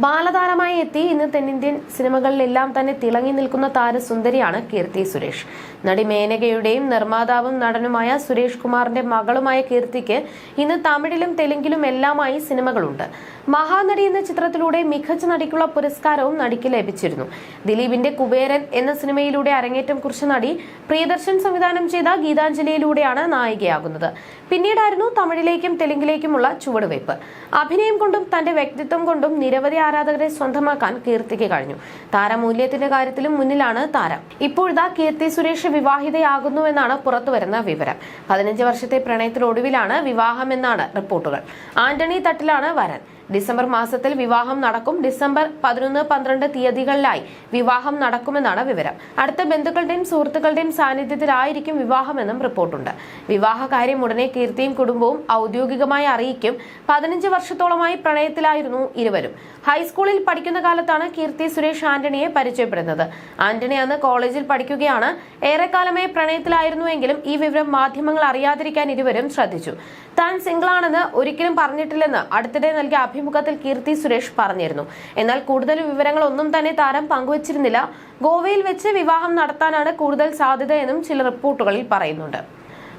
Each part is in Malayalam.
ബാലതാരമായി എത്തി. ഇന്ന് തെന്നിന്ത്യൻ സിനിമകളിലെല്ലാം തന്നെ തിളങ്ങി നിൽക്കുന്ന താരസുന്ദരിയാണ് കീർത്തി സുരേഷ്. നടി മേനകയുടെയും നിർമ്മാതാവും നടനുമായ സുരേഷ് കുമാറിന്റെ മകളുമായ കീർത്തിക്ക് ഇന്ന് തമിഴിലും തെലുങ്കിലും എല്ലാമായി സിനിമകളുണ്ട്. മഹാനടി എന്ന ചിത്രത്തിലൂടെ മികച്ച നടിക്കുള്ള പുരസ്കാരവും നടിക്ക് ലഭിച്ചിരുന്നു. ദിലീപിന്റെ കുബേരൻ എന്ന സിനിമയിലൂടെ അരങ്ങേറ്റം കുറിച്ച നടി പ്രിയദർശൻ സംവിധാനം ചെയ്ത ഗീതാഞ്ജലിയിലൂടെയാണ് നായികയാകുന്നത്. പിന്നീടായിരുന്നു തമിഴിലേക്കും തെലുങ്കിലേക്കുമുള്ള ചുവടുവയ്പ്. അഭിനയം കൊണ്ടും തന്റെ വ്യക്തിത്വം കൊണ്ടും നിരവധി ആരാധകരെ സ്വന്തമാക്കാൻ കീർത്തിക്ക് കഴിഞ്ഞു. താരമൂല്യത്തിന്റെ കാര്യത്തിലും മുന്നിലാണ് താരം. ഇപ്പോഴിതാ കീർത്തി സുരേഷ് വിവാഹിതയാകുന്നുവെന്നാണ് പുറത്തുവരുന്ന വിവരം. പതിനഞ്ച് വർഷത്തെ പ്രണയത്തിനൊടുവിലാണ് വിവാഹമെന്നാണ് റിപ്പോർട്ടുകൾ. ആന്റണി തട്ടിലാണ് വരൻ. ഡിസംബർ മാസത്തിൽ വിവാഹം നടക്കും. ഡിസംബർ പതിനൊന്ന് പന്ത്രണ്ട് തീയതികളിലായി വിവാഹം നടക്കുമെന്നാണ് വിവരം. അടുത്ത ബന്ധുക്കളുടെയും സുഹൃത്തുക്കളുടെയും സാന്നിധ്യത്തിലായിരിക്കും വിവാഹമെന്നും റിപ്പോർട്ടുണ്ട്. വിവാഹകാര്യം ഉടനെ കീർത്തിയും കുടുംബവും ഔദ്യോഗികമായി അറിയിക്കും. പതിനഞ്ച് വർഷത്തോളമായി പ്രണയത്തിലായിരുന്നു ഇരുവരും. ഹൈസ്കൂളിൽ പഠിക്കുന്ന കാലത്താണ് കീർത്തി സുരേഷ് ആന്റണിയെ പരിചയപ്പെടുന്നത്. ആന്റണി അന്ന് കോളേജിൽ പഠിക്കുകയാണ്. ഏറെക്കാലമായി പ്രണയത്തിലായിരുന്നുവെങ്കിലും ഈ വിവരം മാധ്യമങ്ങൾ അറിയാതിരിക്കാൻ ഇരുവരും ശ്രദ്ധിച്ചു. താൻ സിംഗിളാണെന്ന് ഒരിക്കലും പറഞ്ഞിട്ടില്ലെന്ന് അടുത്തിടെ നൽകിയ അഭിമുഖത്തിൽ കീർത്തി സുരേഷ് പറഞ്ഞിരുന്നു. എന്നാൽ കൂടുതൽ വിവരങ്ങൾ ഒന്നും തന്നെ താരം പങ്കുവച്ചിരുന്നില്ല. ഗോവയിൽ വെച്ച് വിവാഹം നടത്താനാണ് കൂടുതൽ സാധ്യതയെന്നും ചില റിപ്പോർട്ടുകളിൽ പറയുന്നുണ്ട്.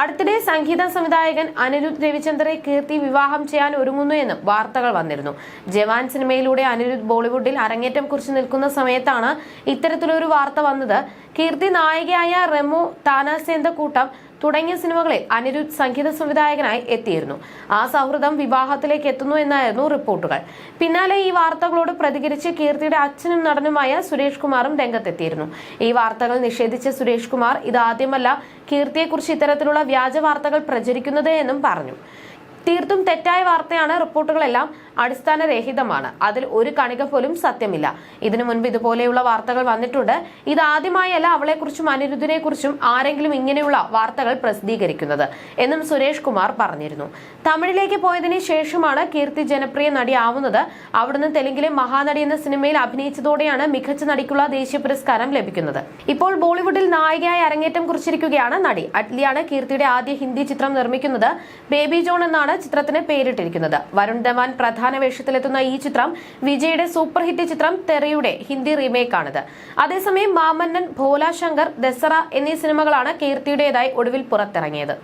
അടുത്തിടെ സംഗീത സംവിധായകൻ അനിരുദ്ധ് രവിചന്ദ്രയെ കീർത്തി വിവാഹം ചെയ്യാൻ ഒരുങ്ങുന്നു എന്നും വാർത്തകൾ വന്നിരുന്നു. ജവാൻ സിനിമയിലൂടെ അനിരുദ്ധ് ബോളിവുഡിൽ അരങ്ങേറ്റം കുറിച്ച് നിൽക്കുന്ന സമയത്താണ് ഇത്തരത്തിലൊരു വാർത്ത വന്നത്. കീർത്തി നായികയായ റെമു താനാസേന്ത കൂട്ടം തുടങ്ങിയ സിനിമകളിൽ അനിരുദ്ധ് സംഗീത സംവിധായകനായി എത്തിയിരുന്നു. ആ സൗഹൃദം വിവാഹത്തിലേക്ക് എത്തുന്നു എന്നായിരുന്നു റിപ്പോർട്ടുകൾ. പിന്നാലെ ഈ വാർത്തകളോട് പ്രതികരിച്ച് കീർത്തിയുടെ അച്ഛനും നടനുമായ സുരേഷ് കുമാറും രംഗത്തെത്തിയിരുന്നു. ഈ വാർത്തകൾ നിഷേധിച്ച സുരേഷ് കുമാർ ഇതാദ്യമല്ല കീർത്തിയെക്കുറിച്ച് ഇത്തരത്തിലുള്ള വ്യാജ വാർത്തകൾ പ്രചരിക്കുന്നത് എന്നും പറഞ്ഞു. തീർത്തും തെറ്റായ വാർത്തയാണ് റിപ്പോർട്ടുകളെല്ലാം അടിസ്ഥാനരഹിതമാണ്. അതിൽ ഒരു കണിക പോലും സത്യമില്ല. ഇതിനു മുൻപ് ഇതുപോലെയുള്ള വാർത്തകൾ വന്നിട്ടുണ്ട്. ഇതാദ്യമായല്ല അവളെക്കുറിച്ചും അനിരുദ്ധിനെ കുറിച്ചും ആരെങ്കിലും ഇങ്ങനെയുള്ള വാർത്തകൾ പ്രസിദ്ധീകരിക്കുന്നത് എന്നും സുരേഷ് കുമാർ പറഞ്ഞിരുന്നു. തമിഴിലേക്ക് പോയതിനു ശേഷമാണ് കീർത്തി ജനപ്രിയ നടിയാവുന്നത്. അവിടുന്ന് തെലുങ്കിലെ മഹാനടി എന്ന സിനിമയിൽ അഭിനയിച്ചതോടെയാണ് മികച്ച നടിക്കുള്ള ദേശീയ പുരസ്കാരം ലഭിക്കുന്നത്. ഇപ്പോൾ ബോളിവുഡിൽ നായികയായി അരങ്ങേറ്റം കുറിച്ചിരിക്കുകയാണ് നടി. അറ്റ്ലിയാണ് കീർത്തിയുടെ ആദ്യ ഹിന്ദി ചിത്രം നിർമ്മിക്കുന്നത്. ബേബി ജോൺ എന്നാണ് ചിത്രത്തിന് പേരിട്ടിരിക്കുന്നത്. വരുൺ ധവാൻ പ്രധാന വേഷത്തിലെത്തുന്ന ഈ ചിത്രം വിജയുടെ സൂപ്പർ ഹിറ്റ് ചിത്രം തെറിയുടെ ഹിന്ദി റീമേക്കാണിത്. അതേസമയം മാമന്നൻ ഭോല ശങ്കർ ദസറ എന്നീ സിനിമകളാണ് കീർത്തിയുടേതായി ഒടുവിൽ പുറത്തിറങ്ങിയത്.